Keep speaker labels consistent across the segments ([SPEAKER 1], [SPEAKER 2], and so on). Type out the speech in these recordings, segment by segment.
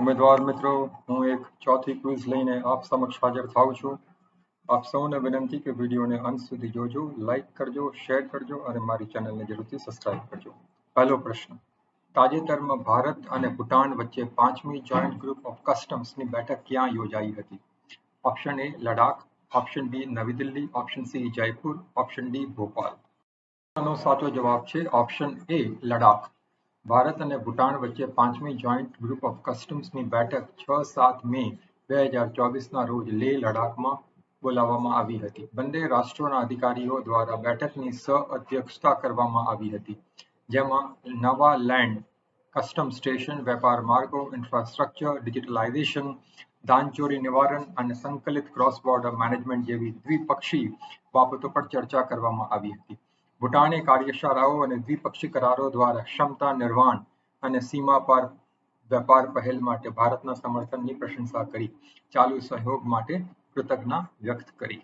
[SPEAKER 1] ઉમેદવાર મિત્રો, હું એક ચોથી ક્વિઝ લઈને આપ સમક્ષ હાજર થાઉં છું. આપ સૌને વિનંતી કે વિડીયોને અંત સુધી જોજો, લાઈક કરજો, શેર કરજો અને મારી ચેનલને જરૂરથી સબસ્ક્રાઇબ કરજો. પહેલો પ્રશ્ન. તાજેતરમાં ભારત અને ભૂટાન વચ્ચે પાંચમી જોઈન્ટ ગ્રુપ ઓફ કસ્ટમ્સની બેઠક ક્યાં યોજાઈ હતી? Option A Ladakh, option B નવી Delhi, option C Jaipur, option D Bhopal. નો સાચો જવાબ છે ઓપ્શન એ લડાખ. ભારત અને ભૂટાન વચ્ચે પાંચમી જોઈન્ટ ગ્રુપ ઓફ કસ્ટમ્સની બેઠક છ સાત મે બે હજાર ચોવીસના રોજ લેહ લડાખમાં બોલાવવામાં આવી હતી. બંને રાષ્ટ્રોના અધિકારીઓ દ્વારા બેઠકની સહ અધ્યક્ષતા કરવામાં આવી હતી, જેમાં નવા લેન્ડ કસ્ટમ સ્ટેશન વેપાર માર્ગો ઇન્ફ્રાસ્ટ્રક્ચર ડિજિટલાઇઝેશન દાનચોરી નિવારણ અને સંકલિત ક્રોસ બોર્ડર મેનેજમેન્ટ જેવી દ્વિપક્ષી બાબતો પર ચર્ચા કરવામાં આવી હતી. ભૂટાને કાર્યશાળાઓ અને દ્વિપક્ષી કરારો દ્વારા ક્ષમતા નિર્માણ અને સીમા પાર, વેપાર પહેલ માટે ભારતના સમર્થનની પ્રશંસા કરી. ચાલુ સહયોગ માટે કૃતજ્ઞતા વ્યક્ત કરી.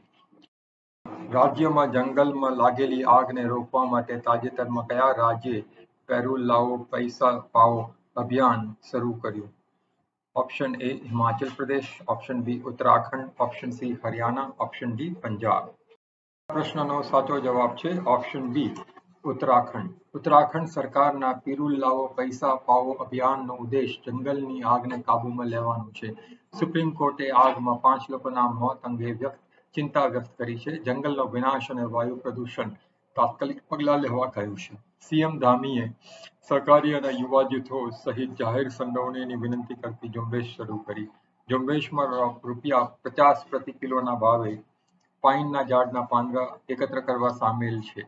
[SPEAKER 1] રાજ્યમાં જંગલમાં લાગેલી આગને રોકવા માટે તાજેતરમાં કયા રાજ્યે પેરુલ લાવો પૈસા પાઓ અભિયાન શરૂ કર્યું? Option A Himachal Pradesh, option B Uttarakhand, option C Haryana, option D Punjab. પ્રશ્નનો સાચો જવાબ છે ઓપ્શન બી, ઉત્તરાખંડ. ઉત્તરાખંડ સરકારના પીરુલ લાવો પૈસા પાવો અભિયાનનો ઉદ્દેશ જંગલની આગને કાબૂમાં લેવાનો છે. સુપ્રીમ કોર્ટે આગમાં પાંચ લોકોના મોત અંગે વ્યક્ત, ચિંતા વ્યક્ત કરી છે. જંગલનો વિનાશ અને વાયુ પ્રદૂષણ તાત્કાલિક પગલાં લેવા કહ્યું છે. સીએમ ધામીએ સરકારી અને યુવા જૂથો સહિત જાહેર સંડોવણીની વિનંતી કરતી ઝુંબેશ શરૂ કરી. ઝુંબેશમાં રૂપિયા પચાસ પ્રતિ કિલોના ભાવે પાઇનના ઝાડના પાંદડા એકત્ર કરવા સામેલ છે.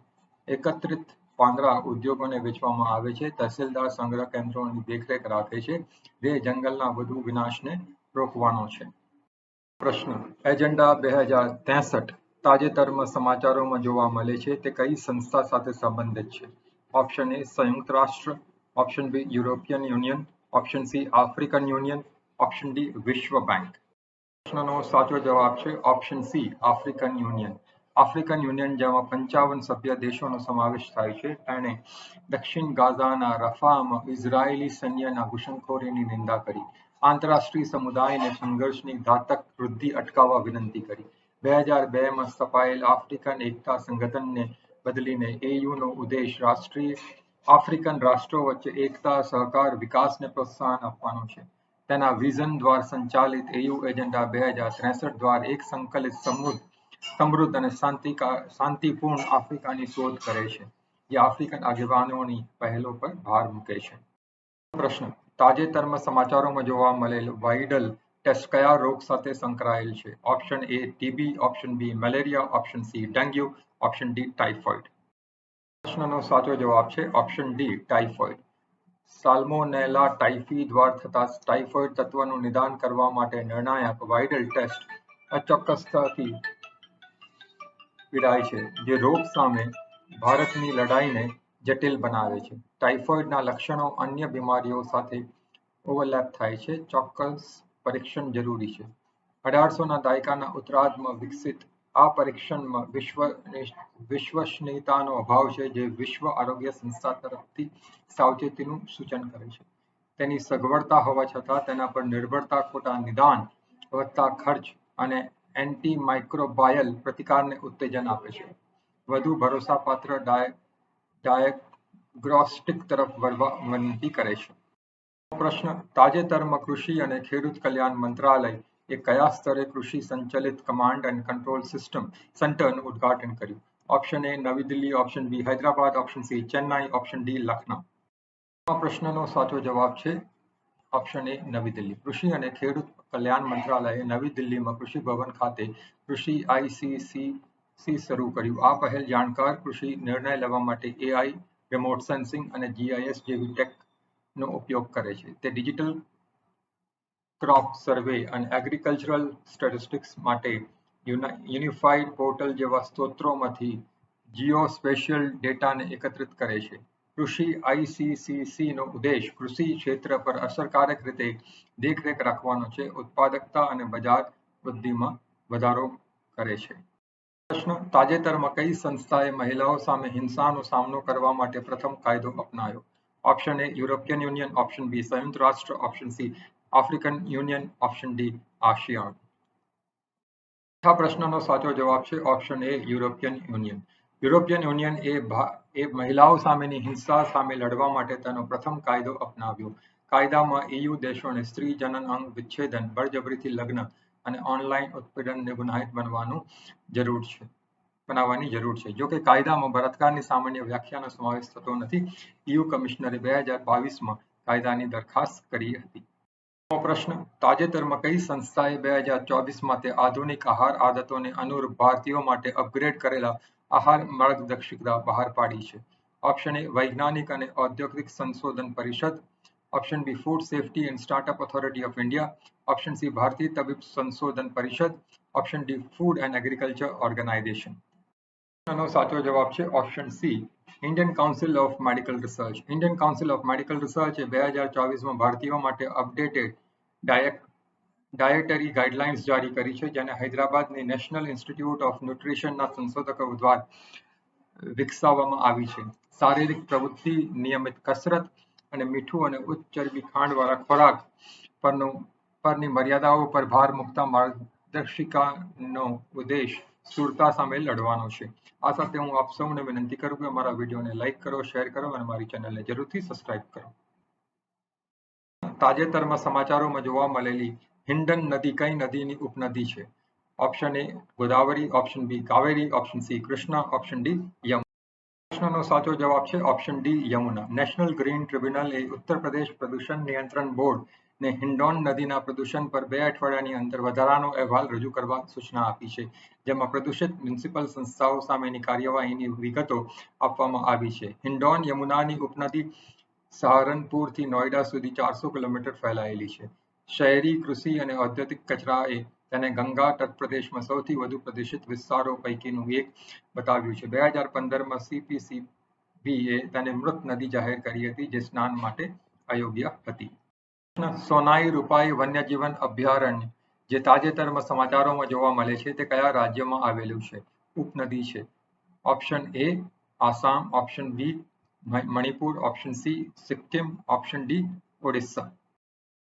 [SPEAKER 1] એકત્રિત પાંદડા ઉદ્યોગોને વેચવામાં આવે છે. તહેસીલદાર સંગ્રહ કેન્દ્રોની દેખરેખ રાખે છે. જે જંગલના વધુ વિનાશને રોકવાનો છે. પ્રશ્ન. એજન્ડા બે હજાર ત્રેસઠ તાજેતરમાં સમાચારોમાં જોવા મળે છે તે કઈ સંસ્થા સાથે સંબંધિત છે. ઓપ્શન એ સંયુક્ત રાષ્ટ્ર, option B European union, option C African union, option D વિશ્વ બેંક. પ્રશ્નનો સાચો જવાબ છે option C African union African union જેમાં પંચાવન સભ્ય દેશોનો સમાવેશ થાય છે. તેણે દક્ષિણ ગાઝાના રફામાં, ઇઝરાયેલી સૈન્યના ઘૂસણખોરીની નિંદા કરી. આંતરરાષ્ટ્રીય સમુદાયને સંઘર્ષની ઘાતક વૃદ્ધિ અટકાવવા વિનંતી કરી. બે હજાર બેમાં સ્થપાયેલ આફ્રિકન એકતા સંગઠનને બદલીને એયુનો ઉદ્દેશ રાષ્ટ્રીય આફ્રિકન રાષ્ટ્રો વચ્ચે એકતા, સહકાર, વિકાસને પ્રોત્સાહન આપવાનો છે. તેના વિઝન દ્વારા સંચાલિત એયુ એજન્ડા બે હજાર ત્રેસઠ દ્વારા એક સંકલિત સમૃદ્ધ સમૃદ્ધ અને શાંતિ શાંતિપૂર્ણ આફ્રિકાની શોધ કરે છે, જે આફ્રિકન આગેવાનોની પહેલો પર ભાર મૂકે છે. પ્રશ્ન, તાજેતરમાં સમાચારોમાં જોવા મળેલ વાઇડલ ટેસ્ટ કયા રોગ સાથે સંકળાયેલ છે? Option A TB, option B malaria, option C dengue, option D typhoid. પ્રશ્નનો સાચો જવાબ છે option D typhoid. Salmonella typhi દ્વારા થતા ટાઇફોઇડ તત્વનું નિદાન કરવા માટે નિર્ણાયક વાઇડલ ટેસ્ટ અચોક્કસતાથી પીડાય છે, જે રોગ સામે ભારતની લડાઈને જટિલ બનાવે છે. ટાઇફોઇડના લક્ષણો અન્ય બીમારીઓ સાથે ઓવરલેપ થાય છે. ચોક્કસ પરીક્ષણ જરૂરી છે. અઢારસોના દાયકાના ઉત્તરાર્ધમાં વિકસિત આ પરીક્ષણમાં વિશ્વ વિશ્વસનીયતાનો અભાવ છે જે વિશ્વ આરોગ્ય સંસ્થા તરફથી સાવચેતીનું સૂચન કરે છે. તેની સગવડતા હોવા છતાં તેના પર નિર્ભરતા ખોટા નિદાન વધતા ખર્ચ અને એન્ટી માઇક્રોબાયલ પ્રતિકારને ઉત્તેજન આપે છે. વધુ ભરોસાપાત્ર ડાયગ્નોસ્ટિક તરફ વળવા વિનંતી કરે છે. પ્રશ્ન, તાજેતરમાં કૃષિ અને ખેડૂત કલ્યાણ મંત્રાલય એ કયા સ્તરે કૃષિ સંચાલિત કમાન્ડ એન્ડ કંટ્રોલ સિસ્ટમ સેન્ટરનું ઉદ્ઘાટન કર્યું ઓપ્શન એ નવી Delhi option B Hyderabad option C Chennai option D Lucknow પ્રશ્નનો સાચો જવાબ છે ઓપ્શન એ નવી દિલ્હી। કૃષિ અને ખેડૂત કલ્યાણ મંત્રાલયે નવી દિલ્હીમાં કૃષિ ભવન ખાતે કૃષિ આઈસીસી સી શરૂ કર્યું। આ પહેલ જાણકાર કૃષિ નિર્ણય લેવા માટે એઆઈ રિમોટ સેન્સિંગ અને જીઆઈએસ જેવી ટેકનો ઉપયોગ કરે છે। તે ડિજિટલ ક્રોપ સર્વે અને એગ્રીકલ્ચરલ સ્ટેટિસ્ટિક્સ માટે યુનિફાઇડ પોર્ટલ જેવા સ્ત્રોતોમાંથી જીઓ સ્પેશિયલ ડેટાને એકત્રિત કરે છે. કૃષિ આઈસીસીસીનો ઉદ્દેશ કૃષિ ક્ષેત્ર પર અસરકારક રીતે દેખરેખ રાખવાનો છે. ઉત્પાદકતા અને બજાર વૃદ્ધિમાં વધારો કરે છે. પ્રશ્ન, તાજેતરમાં કઈ સંસ્થાએ મહિલાઓ સામે હિંસાનો સામનો કરવા માટે પ્રથમ કાયદો અપનાવ્યો? Option A European union, option B સંયુક્ત રાષ્ટ્ર, option C African union option D ASEAN આ પ્રશ્નનો સાચો જવાબ છે option A European union European union એ એ મહિલાઓ સામેની હિંસા સામે લડવા માટે તેનો પ્રથમ કાયદો અપનાવ્યો. કાયદામાં EU દેશોને સ્ત્રી જનન અંગ વિચ્છેદન, બળજબરીથી લગ્ન અને ઓનલાઈન ઉત્પીડનને ગુનાહિત બનવાનું જરૂર છે, બનાવવાની જરૂર છે. જો કે કાયદામાં બળાત્કારની સામાન્ય વ્યાખ્યાનો સમાવેશ થતો નથી. EU કમિશનરે બે હજાર બાવીસમાં કાયદાની દરખાસ્ત કરી હતી. પ્રશ્ન. તાજેતરમાં કઈ સંસ્થાએ બે હજાર ચોવીસમાં તે આધુનિક આહાર આદતોને અનુરૂપ ભારતીયો માટે અપગ્રેડ કરેલા આહાર માર્ગદર્શિકા બહાર પાડી છે? ઓપ્શન એ વૈજ્ઞાનિક અને ઔદ્યોગિક સંશોધન પરિષદ. Option B food safety and startup authority of India option C ભારતીય તબીબ સંશોધન પરિષદ. Option D food and agriculture organisation સાચો જવાબ છે option C Indian council of medical research Indian council of medical research બે હજાર ચોવીસમાં ભારતીયો માટે અપડેટેડ ડાયટરી ગાઈડલાઇન્સ જારી કરી છે, જેને હૈદરાબાદની નેશનલ ઇન્સ્ટિટ્યૂટ ઓફ ન્યુટ્રિશનના સંશોધકો દ્વારા વિકસાવવામાં આવી છે. શારીરિક પ્રવૃત્તિ, નિયમિત કસરત અને મીઠું અને ઉચ્ચ ચરબી ખાંડવાળા ખોરાક પરનું, પરની મર્યાદાઓ પર ભાર મૂકતા માર્ગદર્શિકાનો ઉદ્દેશ સ્થૂળતા સામે લડવાનો છે. આ સાથે હું આપ સૌને વિનંતી કરું કે અમારા વિડીયોને લાઇક કરો, શેર કરો અને મારી ચેનલને જરૂરથી સબસ્ક્રાઇબ કરો. તાજેતરમાં સમાચારોમાં જોવા મળેલી હિન્ડન નદી કઈ નદીની ઉપનદી છે? Option A Godavari, option B Kaveri, option C Krishna, option D Yamuna. પ્રશ્નનો સાચો જવાબ છે option D Yamuna. National green tribunal એ ઉત્તર પ્રદેશ પ્રદૂષણ નિયંત્રણ બોર્ડ ને હિન્ડોન નદીના પ્રદૂષણ પર બે અઠવાડિયાની અંદર વધારાનો અહેવાલ રજૂ કરવા સૂચના આપી છે, જેમાં પ્રદૂષિત મ્યુનિસિપલ સંસ્થાઓ સામેની કાર્યવાહીની વિગતો આપવામાં આવી છે. હિન્ડોન યમુનાની ઉપનદી સહારનપુરથી નોઈડા સુધી ચારસો કિલોમીટર ફેલાયેલી છે. શહેરી કૃષિ અને ઔદ્યોગિક કચરાએ તેને ગંગા તટપ્રદેશમાં સૌથી વધુ પ્રદૂષિત વિસ્તારો પૈકીનું એક બતાવ્યું છે. બે હજાર પંદરમાં સીપીસીબીએ તેને મૃત નદી જાહેર કરી હતી, જે સ્નાન માટે અયોગ્ય હતી. સોનાઈ રૂપાઈ વન્યજીવન અભયારણ્ય, જે તાજેતરમાં સમાચારોમાં જોવા મળે છે તે કયા રાજ્યમાં આવેલું છે? ઉપનદી છે. Option A Assam, option B Manipur, option C Sikkim, option D Odisha.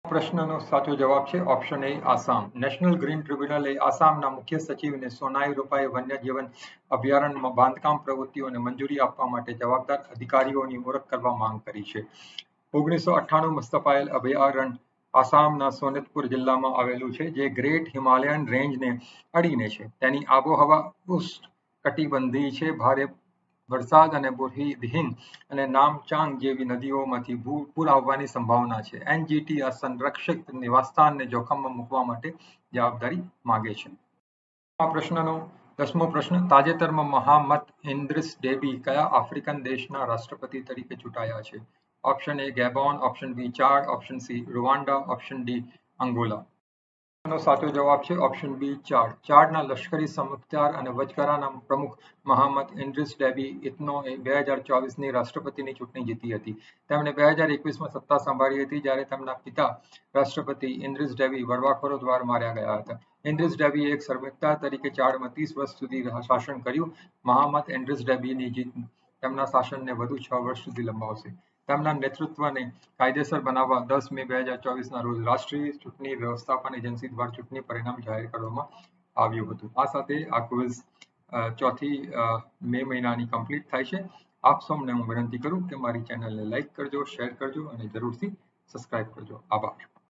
[SPEAKER 1] પ્રશ્નનો સાચો જવાબ છે option A Assam. National green ટ્રિબ્યુનલે આસામના મુખ્ય સચિવને સોનાઈ રૂપાએ વન્યજીવન અભયારણ્યમાં બાંધકામ પ્રવૃત્તિઓને મંજૂરી આપવા માટે જવાબદાર અધિકારીઓની ઓળખ કરવા માંગ કરી છે. ઓગણીસો અઠ્ઠાણું સ્થપાયેલ અભયારણ્ય આસામના સોનિતપુર જિલ્લામાં આવેલું છે, જે ગ્રેટ હિમાલયન રેન્જને અડીને છે. તેની આબોહવા ઉષ્ટ કટિબંધી છે. ભારે વરસાદ અને વિહીન અને નામચાંગ જેવી નદીઓમાંથી પૂર આવવાની સંભાવના છે. એનજીટી આ સંરક્ષિત નિવાસસ્થાનને જોખમમાં મૂકવા માટે જવાબદારી માગે છે. આ પ્રશ્નનો દસમો પ્રશ્ન, તાજેતરમાં મહામત ઇન્દ્રિસ ડેબી કયા આફ્રિકન દેશના રાષ્ટ્રપતિ તરીકે ચૂંટાયા છે? Option A Gabon option B Chad option C Rwanda option D Angola સાચો જવાબ છે ઓપ્શન બી ચાડ ચાડના લશ્કરી સમુખ્યાર અને વચગાળાના પ્રમુખ મહમ્મદ ઇન્દ્રિસ ડેબી ઇતનો એ બે હજાર ચોવીસની રાષ્ટ્રપતિની ચૂંટણી જીતી હતી. તેમણે બે હજાર એકવીસમાં સત્તા સંભાળી હતી જ્યારે તેમના પિતા રાષ્ટ્રપતિ ઇન્દ્રિસ ડેવી વડવાખોરો દ્વારા માર્યા ગયા હતા. ઇન્દ્રિસ ડેબી એક સરમુખત્યાર તરીકે ચાડમાં ત્રીસ વર્ષ સુધી શાસન કર્યું. મહમ્મદ ઇન્દ્રિસ ડેબીની જીત તેમના શાસનને વધુ છ વર્ષ સુધી લંબાવશે. તેમના નેતૃત્વને કાયદેસર બનાવવા દસ મે બે હજાર ચોવીસના રોજ રાષ્ટ્રીય ચૂંટણી વ્યવસ્થાપન એજન્સી દ્વારા ચૂંટણી પરિણામ જાહેર કરવામાં આવ્યું હતું. આ સાથે આ ક્વિઝ ચોથી મે મહિનાની કમ્પ્લીટ થાય છે. આપ સૌને હું વિનંતી કરું કે મારી ચેનલને લાઈક કરજો, શેર કરજો અને જરૂરથી સબસ્ક્રાઇબ કરજો. આભાર.